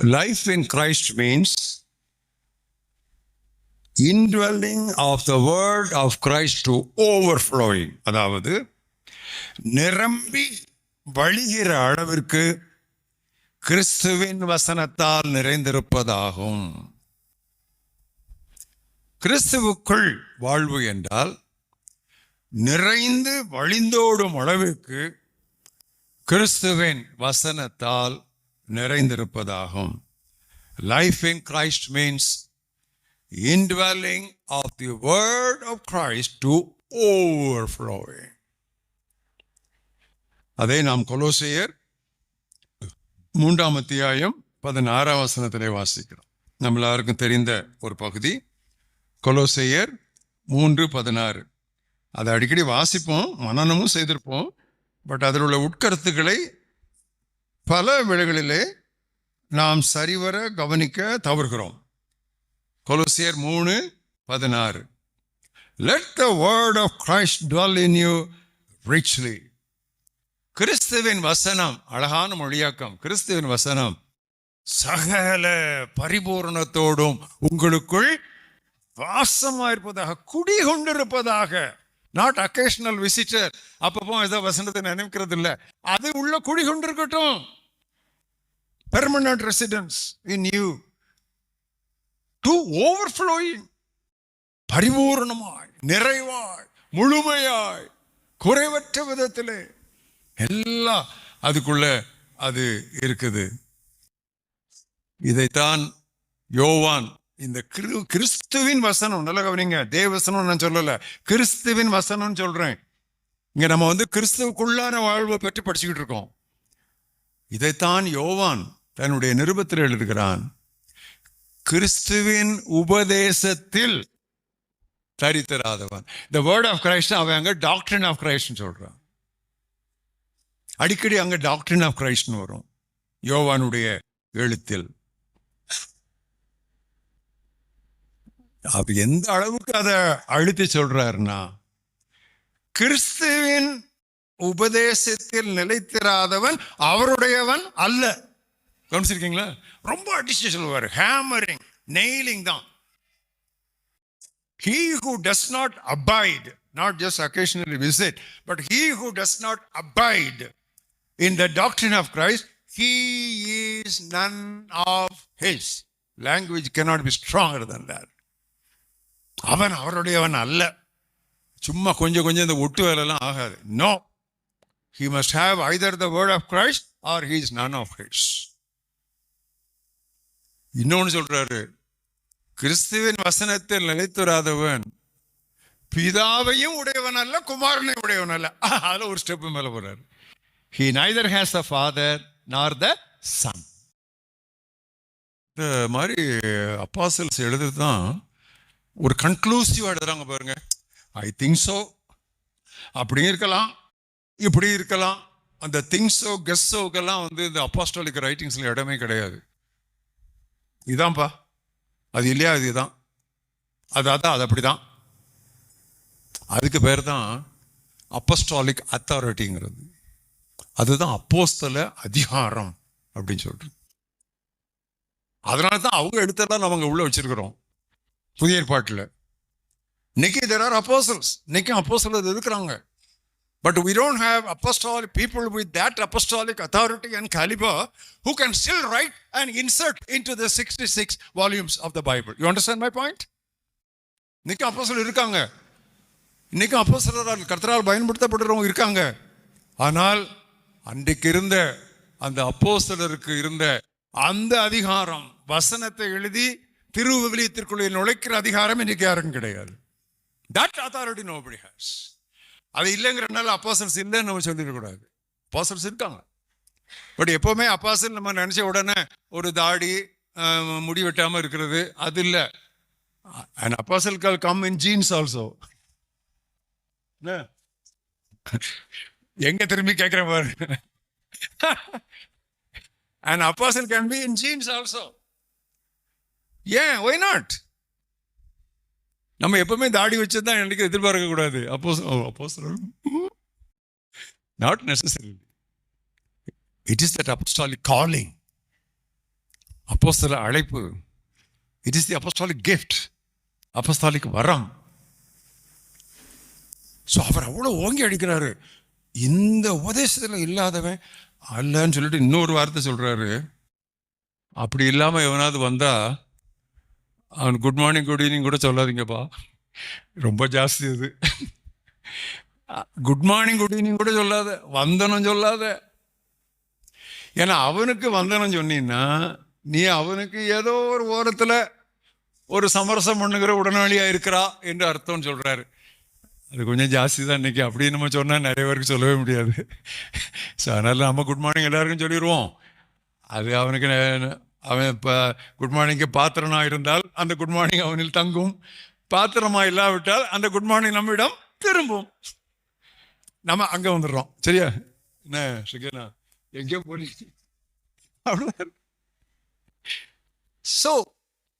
Life in Christ means indwelling of the word of Christ to overflowing. அதாவது நிரம்பி வழிகிற அளவிற்கு கிறிஸ்துவின் வசனத்தால் நிறைந்திருப்பதாகும் கிறிஸ்துவுக்குள் வாழ்வு என்றால் நிறைந்து வழிந்தோடும் அளவிற்கு கிறிஸ்துவின் வசனத்தால் நிறைந்திருப்பதாகும். Life in Christ means indwelling of the word of Christ to overflowing அதை நாம் கொலோசையர் மூன்றாம் அத்தியாயம் பதினாறாம் வசனத்திலே வாசிக்கிறோம். நம்ம எல்லாருக்கும் தெரிந்த ஒரு பகுதி. கொலோசையர் மூன்று பதினாறு. அதை அடிக்கடி வாசிப்போம் மனநமும் செய்திருப்போம் பட் அதில் உள்ள உட்கருத்துக்களை பல வேளைகளிலே நாம் சரிவர கவனிக்க தவறுகிறோம். கொலோசியர் மூணு பதினாறு. Let the word of Christ dwell in you richly கிறிஸ்துவின் வசனம் அழகான மொழியாக்கம். கிறிஸ்துவின் வசனம் சகல பரிபூரணத்தோடும் உங்களுக்குள் வாசமாக இருப்பதாக குடி நாட் அக்கேஷனல் விசிட்டர் அப்பப்போ ஏதோ வசனத்தை நினைக்கிறது இல்லை அது உள்ள குடி கொண்டிருக்கட்டும் permanent residence in you to overflowing பரிபூர்ணமாய் நிறைவாய் முழுமையாய் குறைவற்ற விதத்திலே. எல்லாம் அதுக்குள்ள அது இருக்குது. இதைத்தான் யோவான் இந்த கிரு கிறிஸ்துவின் வசனம் நல்ல கவனிங்க தேவசனம் நான் சொல்லலை கிறிஸ்துவின் வசனம்னு சொல்றேன். இங்க நம்ம வந்து கிறிஸ்துவுக்குள்ளான வாழ்வை பற்றி படிச்சுக்கிட்டு இருக்கோம். இதைத்தான் யோவான் தன்னுடைய நிருபத்தில் எழுதுகிறான் கிறிஸ்துவின் உபதேசத்தில் தரித்தராதவன். இந்த வேர்ட் ஆஃப் கிரைஸ்ட் அவன் அங்கே டாக்டரின் ஆஃப் கிரைஸ்ட்னு சொல்கிறான் அடிக்கடி அங்கே டாக்டரின் ஆஃப் கிரைஸ்ட்னு வரும் யோவானுடைய எழுத்தில். அப்ப எந்த அளவுக்கு அதை அழுத்தி சொல்றாருன்னா கிறிஸ்துவின் உபதேசத்தில் நிலைத்திராதவன் அவருடையவன் அல்ல. கவனிச்சிருக்கீங்களா? ரொம்ப அடிச்சு சொல்லுவார். ஹேமரிங் நெய்லிங் தான். He who does not abide not just occasionally visit but he who does not abide in the doctrine of Christ he is none of his language cannot be stronger than that. அவன் அவருடையவன் அல்ல. சும்மா கொஞ்சம் கொஞ்சம் இந்த ஒட்டு வேலைலாம் ஆகாது. No he must have either the word of Christ or he is none of his இன்னொன்று சொல்றாரு கிறிஸ்துவின் வசனத்தில் நிலைத்துறாதவன் பிதாவையும் உடையவன் அல்ல குமாரனையும் உடையவன் அல்ல. அதில் ஒரு ஸ்டெப் மேலே போறாரு. He neither has the father nor the son இந்த மாதிரி அப்பாசல்ஸ் எழுதுறது தான் ஒரு கன்க்ளூசிவ் எழுதுறாங்க பாருங்க. ஐ திங்க் ஸோ அப்படி இருக்கலாம் இப்படி இருக்கலாம். அந்த திங்ஸோ கெஸ்ஸோக்கெல்லாம் வந்து இந்த அப்பாஸ்டாலிக் ரைட்டிங்ஸில் இடமே கிடையாது. இதான்ப்பா அது இல்லையா அது இதுதான் அது அதான் அது அப்படிதான். அதுக்கு பேர் தான் அப்பஸ்டாலிக் அத்தாரிட்டிங்கிறது அதுதான் அப்போஸ்தல அதிகாரம் அப்படின்னு சொல்றது. அதனால தான் அவங்க எடுத்தெல்லாம் நம்ம அங்கே உள்ள வச்சிருக்கிறோம். புதிய ஏற்பாட்டில். இன்னைக்கு தெர் ஆர் அப்போசல்ஸ் இன்னைக்கும் அப்போசல் இருக்கிறாங்க But we don't have apostolic people with that apostolic authority and caliber who can still write and insert into the 66 volumes of the Bible. You understand my point? இன்னைக்கும் அப்போஸ்தலர் இருக்காங்க இன்னைக்கும் அப்போஸ்தலரால் கர்த்தரால் பயன்படுத்தப்படுறவங்க இருக்காங்க ஆனால் அன்றைக்கு இருந்த அந்த அப்போஸ்தலருக்கு இருந்த அந்த அதிகாரம் வசனத்தை எழுதி திருவிவிலியத்திற்குள்ளே நுழைக்கிற அதிகாரம் இன்னைக்கு யாருக்கும் கிடையாது தட் அத்தாரிட்டி நோபடி ஹேஸ் அது இல்லைங்கிறனால அப்பாசல்ஸ் இல்லைன்னு நம்ம சொல்லிடக்கூடாது அப்பாசல்ஸ் இருக்காங்க. பட் எப்போவுமே அப்பாசல் நம்ம நினச்ச உடனே ஒரு தாடி முடி வெட்டாமல் இருக்கிறது அது இல்லை. And apostle call come in genes also எங்க திரும்பி கேட்குறேன் பாரு. And apostle can be in genes also ஏன் ஒய் நாட் நம்ம எப்பவுமே தாடி வச்சு தான் எனக்கு எதிர்பார்க்க கூடாது அப்போ அப்போ not necessary it is that apostolic calling அப்போஸ்தல அழைப்பு. It is the apostolic gift apostolic வரம். ஸோ அவர் அவ்வளோ ஓங்கி அடிக்கிறாரு. இந்த உபதேசத்தில் இல்லாதவன் அல்லன்னு சொல்லிட்டு இன்னொரு வார்த்தை சொல்கிறாரு அப்படி இல்லாமல் எவனாவது வந்தால் அவன் குட் மார்னிங் குட் ஈவினிங் கூட சொல்லாதீங்கப்பா. ரொம்ப ஜாஸ்தி அது. குட் மார்னிங் குட் ஈவினிங் கூட சொல்லாத. வந்தனம் சொல்லாத. ஏன்னா அவனுக்கு வந்தனம் சொன்னீன்னா நீ அவனுக்கு ஏதோ ஒரு ஓரத்தில் ஒரு சமரசம் பண்ணுகிற உடனாளியா இருக்கிறா என்று அர்த்தம்னு சொல்கிறாரு அது கொஞ்சம் ஜாஸ்தி தான் இன்னைக்கு. அப்படின்னு நம்ம சொன்னால் நிறைய பேருக்கு சொல்லவே முடியாது. ஸோ அதனால் நம்ம குட் மார்னிங் எல்லாருக்கும் சொல்லிடுவோம் அது அவனுக்கு அவன் இப்போ குட் மார்னிங்க்கு பாத்திரனாக இருந்தால் அந்த குட் மார்னிங் அவனில் தங்கும். பாத்திரமா இல்லாவிட்டால் அந்த குட் மார்னிங் நம்மிடம் திரும்பும். நம்ம அங்கே வந்துடுறோம். சரியா? என்ன சுகேனா? எங்கேயோ போறீங்க. அவ்வளோதான் ஸோ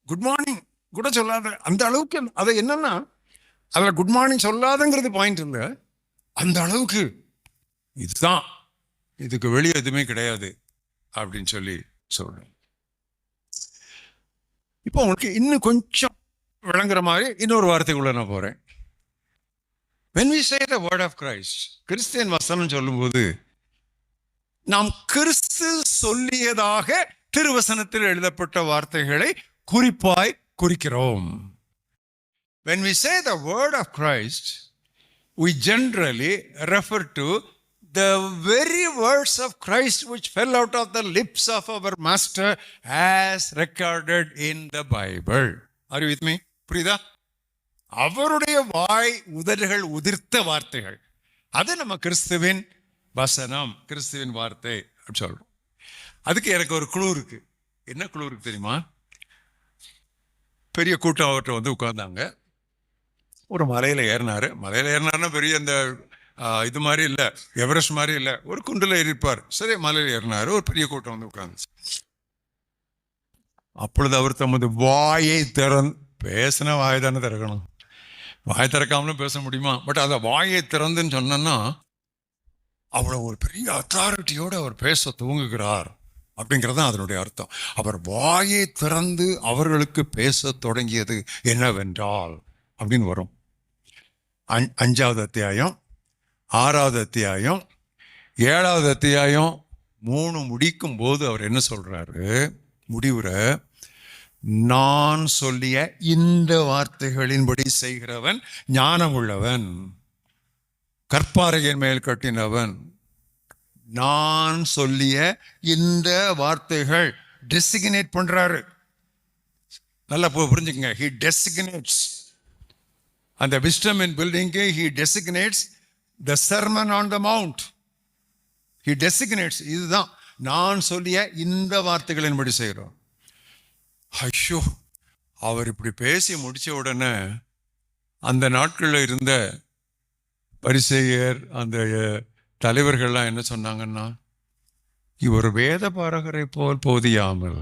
குட் மார்னிங் கூட சொல்லாத அந்த அளவுக்கு அதை என்னன்னா அதில் குட் மார்னிங் சொல்லாதங்கிறது பாயிண்ட் இல்லை. அந்த அளவுக்கு இதுதான். இதுக்கு வெளியே எதுவுமே கிடையாது. அப்படின்னு சொல்லி சொல்கிறேன் இப்போ உங்களுக்கு இன்னும் கொஞ்சம் விளங்குற மாதிரி இன்னொரு வார்த்தைக்குள்ள நான் போறேன். When we say the word of Christ Christian வசனம் சொல்லும்போது நாம் கிறிஸ்து சொல்லியதாக திருவசனத்தில் எழுதப்பட்ட வார்த்தைகளை குறிப்பாய் குறிக்கிறோம். When we say the word of Christ we generally refer to the very words of Christ which fell out of the lips of our master as recorded in the Bible. Are you with me? புரியுதா? அவருடைய வாய் உதடுகள் உதிர்த்த வார்த்தைகள். அது நம்ம கிறிஸ்துவின் வசனம் கிறிஸ்துவின் வார்த்தை அப்படின்னு சொல்றோம். அதுக்கு எனக்கு ஒரு குழு இருக்கு. என்ன குழு இருக்கு தெரியுமா? பெரிய கூட்டம் அவர்கிட்ட வந்து உட்கார்ந்தாங்க. ஒரு மலையில் ஏறினாரு. மலையில் ஏறினாருன்னா பெரிய அந்த இது மாதிரி இல்லை. எவரெஸ்ட் மாதிரி இல்லை. ஒரு குண்டில் ஏறிப்பார் சரி மலையில் ஏறினார். ஒரு பெரிய கூட்டம் வந்து உட்காந்துச்சு அப்பொழுது அவர் தமது வாயை திறன் பேசின வாயை தானே திறக்கணும். வாய் திறக்காமலும் பேச முடியுமா? பட் அதை வாயை திறந்துன்னு சொன்னோன்னா அவ்வளோ ஒரு பெரிய அத்தாரிட்டியோடு அவர் பேச துவங்குகிறார் அப்படிங்கிறது தான் அதனுடைய அர்த்தம். அவர் வாயை திறந்து அவர்களுக்கு பேச தொடங்கியது என்னவென்றால் அப்படின்னு வரும். அஞ்சாவது அத்தியாயம். ஆறாவது அத்தியாயம் ஏழாவது அத்தியாயம் மூணு முடிக்கும் போது அவர் என்ன சொல்கிறாரு முடிவுற நான் சொல்லிய இந்த வார்த்தைகளின்படி செய்கிறவன் ஞானம் உள்ளவன் கற்பாறையின் மேல் கட்டினவன். நான் சொல்லிய இந்த வார்த்தைகள் டெசிக்னேட் பண்ணுறாரு நல்லா பு- புரிஞ்சுக்கங்க. ஹி டெசிக்னேட்ஸ் அந்த விஸ்டம் இன் பில்டிங்க்கு he designates the sermon on the mount he designates இதுதான். நான் சொல்லிய இந்த வார்த்தைகளின்படி செய்கிறோம். ஐயோ அவர் இப்படி பேசி முடித்த உடனே அந்த நாட்களில் இருந்த பரிசெயர் அந்த தலைவர்கள்லாம் என்ன சொன்னாங்கன்னா இவர் வேத பாரகரை போல் போதியாமல்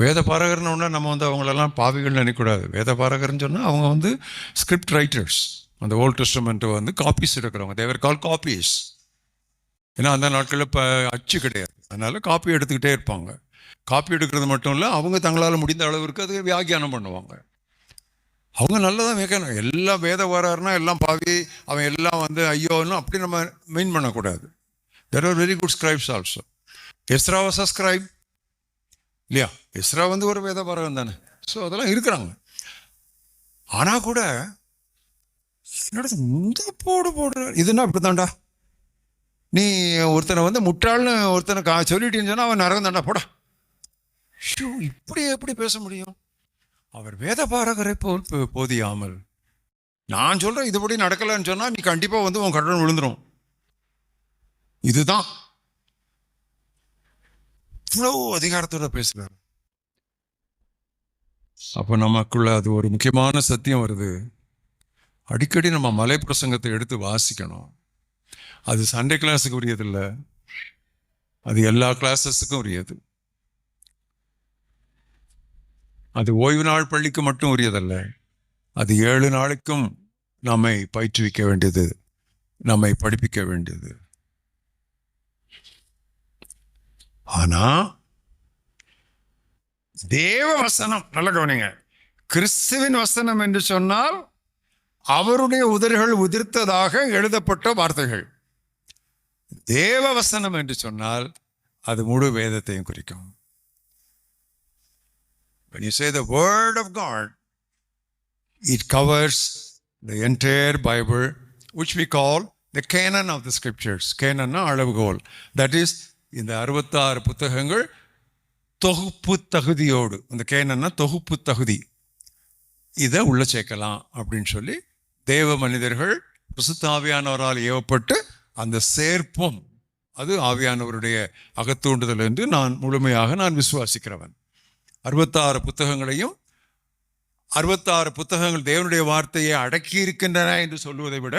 வேத பாரகர்னு ஒன்று நம்ம வந்து அவங்களெல்லாம் பாவிகள் நினைக்கக்கூடாது. வேத பாரகர்னு சொன்னால் அவங்க வந்து ஸ்கிரிப்ட் ரைட்டர்ஸ் அந்த ஓல்ட் டெஸ்டமெண்ட்டை வந்து காப்பீஸ் எடுக்கிறவங்க. தேவர் கால் காப்பீஸ் ஏன்னா அந்த நாட்களில் இப்போ அச்சு கிடையாது. அதனால் காப்பி எடுத்துக்கிட்டே இருப்பாங்க. காப்பி எடுக்கிறது மட்டும் இல்லை அவங்க தங்களால் முடிந்த அளவிற்கு அது வியாக்கியானம் பண்ணுவாங்க. அவங்க நல்லதான் வைக்கணும் எல்லாம் வேத வராருன்னா எல்லாம் பாவி அவன் எல்லாம் வந்து ஐயோன்னு அப்படி நம்ம மீன் பண்ணக்கூடாது. There are very good scribes also Ezra was a scribe இல்லையா? இஸ்ரா வந்து ஒரு வேத பாரகம் தானே. ஸோ அதெல்லாம் இருக்கிறாங்க. ஆனால் கூட என்னோட இந்த போடு போடுற இதுன்னா அப்படித்தான்டா நீ ஒருத்தனை வந்து முட்டாள்னு ஒருத்தனை கா சொல்லிட்டேன்னு சொன்னால் அவன் நரகம் தாண்டா போடா. ஷூ இப்படி எப்படி பேச முடியும்? அவர் வேத பாரகரை போல் போ- போதியாமல். நான் சொல்கிறேன் இதுபடி நடக்கலைன்னு சொன்னால் நீ கண்டிப்பாக வந்து உன் கடன் விழுந்துடும் இதுதான். இவ்வளவு அதிகாரத்தோட பேசுறாரு. அப்ப நமக்குள்ள அது ஒரு முக்கியமான சத்தியம் வருது. அடிக்கடி நம்ம மலை பிரசங்கத்தை எடுத்து வாசிக்கணும். அது சண்டே கிளாஸுக்கு உரியதில்லை அது எல்லா கிளாஸஸுக்கும் உரியது. அது ஓய்வு நாள் பள்ளிக்கு மட்டும் உரியதல்ல. அது ஏழு நாளுக்கும் நம்மை பயிற்றுவிக்க வேண்டியது. நம்மை படிப்பிக்க வேண்டியது. ஆனா தேவ வசனம் நல்ல கவனிங்க. கிறிஸ்துவின் வசனம் என்று சொன்னால் அவருடைய உதடுகள் உதிர்த்ததாக எழுதப்பட்ட வார்த்தைகள். தேவ வசனம் என்று சொன்னால் அது முழு வேதத்தையும் குறிக்கும். When you say the word of God, it covers the entire Bible, which we call the canon of the scriptures. Canon அளவுகோல். That is இந்த அறுபத்தாறு புத்தகங்கள் தொகுப்பு தகுதியோடு இந்த கேனன்னா தொகுப்பு தகுதி. இதை உள்ள சேர்க்கலாம் அப்படின்னு சொல்லி தேவ மனிதர்கள் பிரசுத்தாவியானவரால் ஏவப்பட்டு அந்த சேர்ப்பம் அது ஆவியானவருடைய அகத்தூண்டுதல் என்று நான் முழுமையாக நான் விசுவாசிக்கிறவன். அறுபத்தாறு புத்தகங்களையும் அறுபத்தாறு புத்தகங்கள் தேவனுடைய வார்த்தையை அடக்கி இருக்கின்றன என்று சொல்லுவதை விட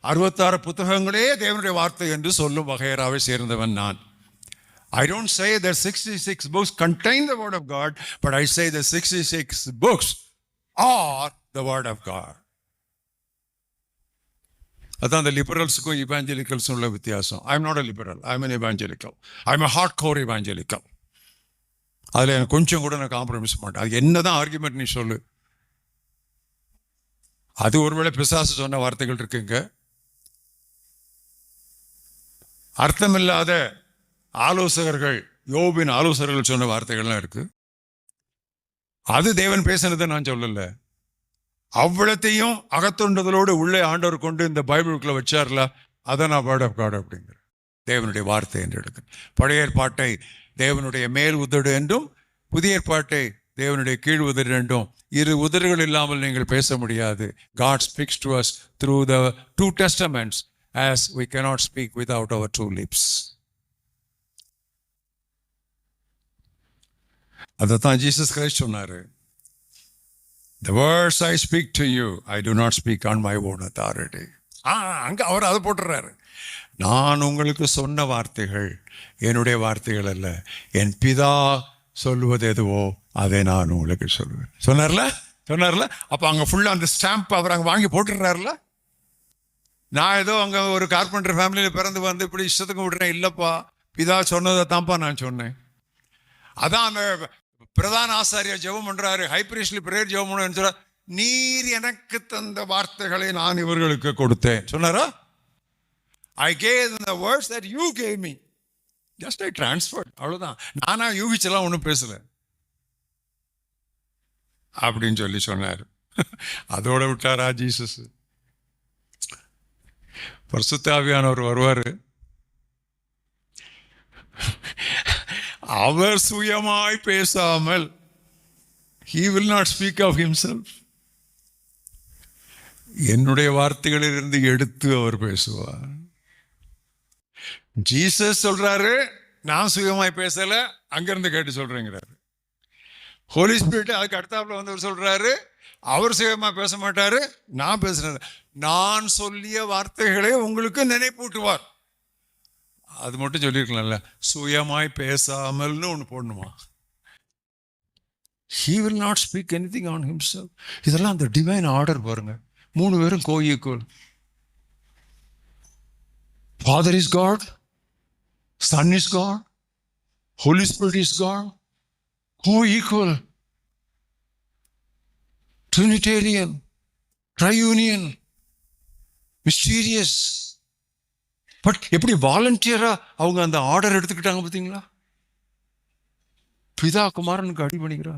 அறுபத்தாறு புத்தகங்களே தேவனுடைய வார்த்தை என்று சொல்லும் வகையராவை சேர்ந்தவன் நான். I don't say the 66 books contain the word of God, but I say the 66 books are the word of God. அதான் அந்த லிபரல்ஸுக்கும் இவாஞ்சலிக்கல்ஸும் உள்ள வித்தியாசம். I am not a liberal I am an evangelical I am hard core evangelical அதில் எனக்கு கொஞ்சம் கூட நான் காம்ப்ரமைஸ் மாட்டேன். அது என்னதான் ஆர்குமெண்ட் நீ சொல்லு. அது ஒருவேளை பிசாசு சொன்ன வார்த்தைகள் இருக்குங்க. அர்த்தமில்லாத ஆலோசகர்கள் யோபின் ஆலோசகர்கள் சொன்ன வார்த்தைகள்லாம் இருக்கு. அது தேவன் பேசினதை நான் சொல்லல. அவ்வளத்தையும் அகத்துண்டதலோடு உள்ளே ஆண்டவர் கொண்டு இந்த பைபிளுக்குள்ள வச்சார்ல அதை நான் வேர்ட் ஆஃப் காட் அப்படிங்கிற தேவனுடைய வார்த்தை என்று எடுக்க பழைய ஏற்பாட்டை தேவனுடைய மேல் உதடு என்றும் புதிய ஏற்பாட்டை தேவனுடைய கீழ் உதடு என்றும் இரு உதடுகள் இல்லாமல் நீங்கள் பேச முடியாது. God speaks to us through the two testaments as we cannot speak without our two lips அதை தான் ஜீசஸ் கிரைஸ்ட் சொன்னார் the words I speak to you I do not speak on my own authority ஆ அங்கே அவர் அதை போட்டுறாரு. நான் உங்களுக்கு சொன்ன வார்த்தைகள் என்னுடைய வார்த்தைகள் அல்ல. என் பிதா சொல்லுவது எதுவோ அதை நான் உங்களுக்கு சொல்லுவேன் சொன்னார்ல? சொன்னார்ல? அப்போ அங்கே ஃபுல்லாக அந்த ஸ்டாம்ப் அவர் அங்கே வாங்கி போட்டுடுறாருல? நான் ஏதோ அங்கே ஒரு கார்பெண்டர் ஃபேமிலியில் பிறந்து வந்து இப்படி இஷ்டத்துக்கு விடுறேன். இல்லைப்பா பிதா சொன்னதை தான்ப்பா நான் சொன்னேன். அதான் அந்த பிரதான ஆசாரியர் ஜெபம் பண்ணுறாரு ஹை பிரேயர் ஜெபம் பண்ணுன்னு சொல்ற நீர் எனக்கு தந்த வார்த்தைகளை நான் இவர்களுக்கு கொடுத்தேன். சொன்னாரா? I gave the words that you gave me just I transferred. அவ்வளோதான் நானாக யூகிச்செல்லாம் ஒன்றும் பேசல. அப்படின்னு சொல்லி சொன்னார். அதோட விட்டாரா ஜீசஸ் பரிசுத்தாவியானவர் வருவார். அவர் சுயமாய் பேசாமல் he will not speak of himself என்னுடைய வார்த்தைகளிலிருந்து எடுத்து அவர் பேசுவார். ஜீசஸ் சொல்றாரு நான் சுயமாய் பேசல அங்கிருந்து கேட்டு சொல்றேங்கிறாரு. ஹோலி ஸ்பிரிட் அதுக்கு அடுத்தாப்புல வந்து சொல்றாரு அவர் சுயமா பேச மாட்டாரு நான் பேசுறேன் நான் சொல்லிய வார்த்தைகளை உங்களுக்கு நினைப்பூட்டுவார். அது மட்டும் சொல்லியிருக்கலாம்ல. சுயமாய் பேசாமல்னு ஒன்று போடணுமா? He will not speak anything on himself இதெல்லாம் அந்த டிவைன் ஆர்டர் பாருங்க. மூணு பேரும் coequal father is God son is God holy spirit is God coequal trinitarian triunion mysterious but எப்படி வாலண்டியரா அவங்க அந்த ஆர்டர் எடுத்துக்கிட்டாங்க பார்த்தீங்களா? பிதா குமாரனுக்கு அடி பண்ணிக்கிறா.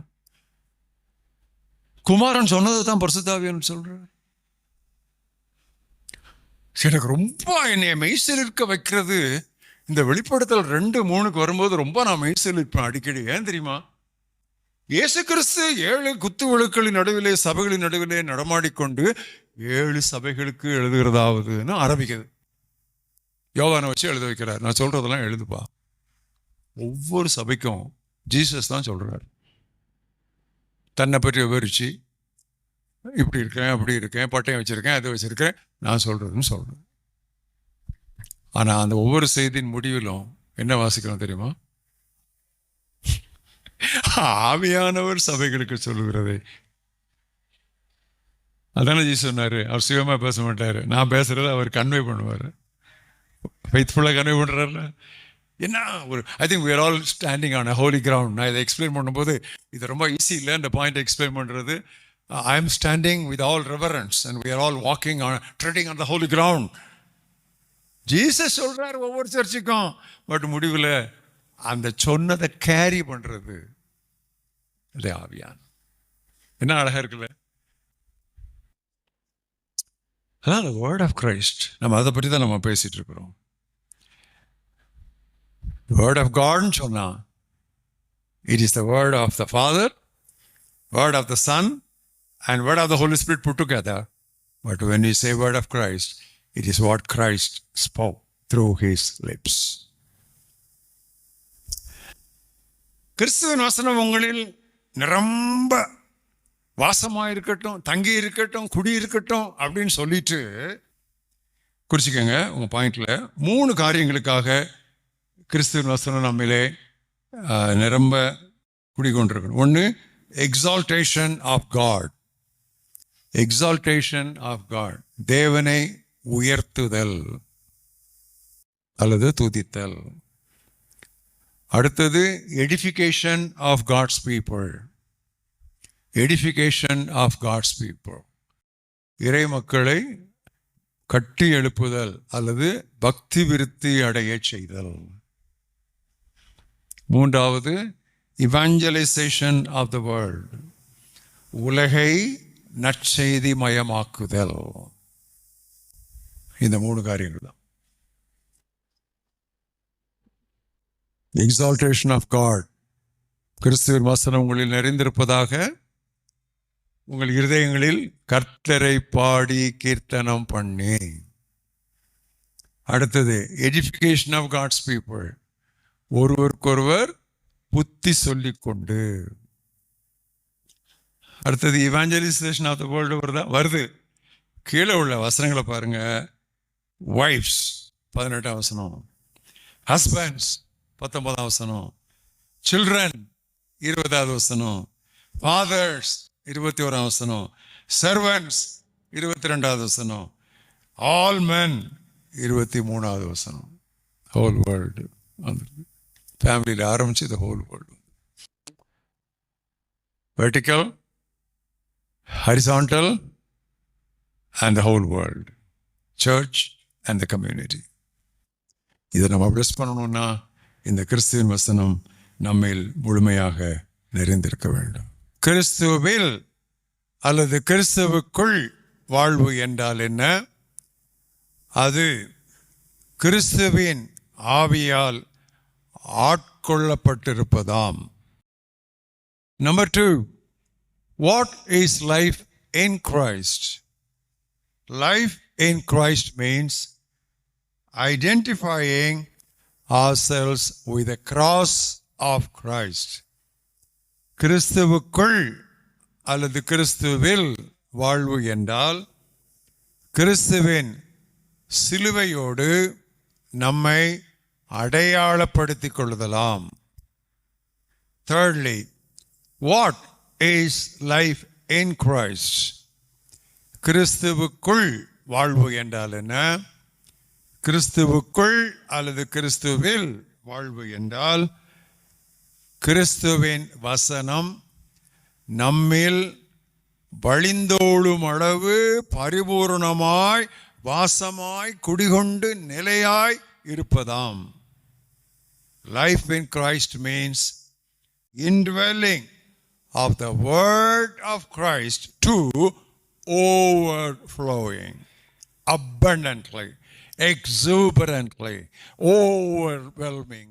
குமாரன் சொன்னதை தான் பரிசுத்தாவியன்னு சொல்றார் எனக்கு ரொம்ப என்னை மெய்சில் இருக்க வைக்கிறது இந்த வெளிப்படுத்தல் ரெண்டு மூணுக்கு வரும்போது ரொம்ப நான் மெய்சில் இருப்பேன் அடிக்கடி ஏன் தெரியுமா? இயேசு கிறிஸ்து ஏழு குத்து விழுக்களின் நடுவிலே சபைகளின் நடுவிலே நடமாடிக்கொண்டு ஏழு சபைகளுக்கு எழுதுகிறதாவதுன்னு ஆரம்பிக்குது. யோகானை வச்சு எழுத வைக்கிறார். நான் சொல்கிறதெல்லாம் எழுதுப்பா. ஒவ்வொரு சபைக்கும் ஜீசஸ் தான் சொல்கிறார் தன்னை பற்றி விவரித்து இப்படி இருக்கேன் அப்படி இருக்கேன் பட்டயம் வச்சுருக்கேன் அதை வச்சுருக்கேன் நான் சொல்கிறதுன்னு சொல்கிறேன் ஆனால் அந்த ஒவ்வொரு செய்தியின் முடிவிலும் என்ன வாசிக்கிறோம் தெரியுமா? ஆவியானவர் சபைகளுக்கு சொல்லுகிறதை. அதானே ஜி சொன்னார். அவர் சுயமாக பேச மாட்டார். நான் பேசுகிறத அவர் கன்வே பண்ணுவார். ஃபெய்த்ஃபுல்லாக கன்வே பண்ணுறாருல என்ன ஒரு I think we're all standing on a holy ground நான் இதை எக்ஸ்பிளைன் பண்ணும்போது இது ரொம்ப ஈஸி இல்லை இந்த பாயிண்ட் எக்ஸ்பிளைன் பண்ணுறது I am standing with all reverence and we all walking on treading on the holy ground Jesus சொல்கிறார் ஒவ்வொரு சர்ச்சுக்கும் பட் முடிவில் அந்த சொன்னதை கேரி பண்ணுறது இல்லை ஆவியான் என்ன அழகாக இருக்குல்ல? அதான் அந்த வேர்ட் ஆஃப் கிரைஸ்ட் நம்ம அதை பற்றி தான் நம்ம பேசிகிட்டு இருக்கிறோம். வேர்ட் ஆஃப் காட்னு சொன்னால் it is the word of the father word of the son and word of the holy spirit put together but when you say word of Christ it is what Christ spoke through his lips கிறிஸ்துவின் வசனம் உங்களில் நிரம்ப வாசமாக இருக்கட்டும் தங்கி இருக்கட்டும் குடி இருக்கட்டும் அப்படின்னு சொல்லிட்டு குறிச்சிக்கோங்க உங்கள் பாயிண்டில் மூணு காரியங்களுக்காக கிறிஸ்துவின் வசனம் நம்மிலே நிரம்ப குடிக்கொண்டிருக்கணும் ஒன்று exaltation of God exaltation of God தேவனை உயர்த்துதல் அல்லது துதித்தல். அடுத்தது edification of God's people edification of God's people இறை மக்களை கட்டி எழுப்புதல் அல்லது பக்தி விருத்தி அடைய செய்தல். மூன்றாவது இவாஞ்சலைசேஷன் ஆஃப் த வேர்ல்ட் உலகை நற்செய்தி மயமாக்குதல். இந்த மூணு காரியங்கள் தான். எக்ஸால்டேஷன் ஆஃப் காட் கிறிஸ்துவின் வசனம் உங்களில் நிறைந்திருப்பதாக உங்கள் இருதயங்களில் கர்த்தரை பாடி கீர்த்தனம் பண்ணி. அடுத்தது எஜுகேஷன் ஆஃப் காட்ஸ் பீப்புள் ஒருவருக்கொருவர் புத்தி சொல்லிக்கொண்டு. அடுத்தது இவாஞ்சலிசேஷன் ஆஃப் த வேர்ல்டு வருதா? வருது. கீழே உள்ள வசனங்களை பாருங்க. ஒய்ஃப்ஸ் பதினெட்டாம் வசனம். ஹஸ்பண்ட்ஸ் பத்தொன்பதாம் வசனம். சில்ட்ரன் இருபதாவது வசனம். ஃபாதர்ஸ் இருபத்தி ஓராம் வசனம். சர்வன்ஸ் இருபத்தி ரெண்டாவது வசனம். ஆல் மென் இருபத்தி மூணாவது வசனம். ஹோல் வேர்ல்டு வந்துருக்கு. ஃபேமிலியில் ஆரம்பித்து இது whole world vertical horizontal and the whole world church and the community இதை நம்ம ப்ளஸ் பண்ணணும்னா இந்த கிறிஸ்துவின் வசனம் நம்மில் முழுமையாக நிறைந்திருக்க வேண்டும். கிறிஸ்துவில் அல்லது கிறிஸ்துவுக்குள் வாழ்வு என்றால் என்ன? அது கிறிஸ்துவின் ஆவியால் ஆட்கொள்ளப்பட்டிருப்பதாம். Number two what is life in Christ life in Christ means our ourselves with the cross of Christ கிறிஸ்துவுக்குள் அல்லது கிறிஸ்துவில் வாழ்வு என்றால் கிறிஸ்துவின் சிலுவையோடு நம்மை அடையாளப்படுத்திக் கொள்ளுதலாம். Thirdly what is life in Christ கிறிஸ்துவுக்குள் வாழ்வு என்றால் என்ன? கிறிஸ்துவுக்குள் அல்லது கிறிஸ்துவில் வாழ்வு என்றால் கிறிஸ்துவின் வசனம் நம்மில் வழிந்தோடும் அளவு பரிபூர்ணமாய் வாசமாய் குடிகொண்டு நிலையாய் இருப்பதாம் life in Christ means indwelling of the word of Christ to overflowing abundantly, exuberantly, overwhelmingly.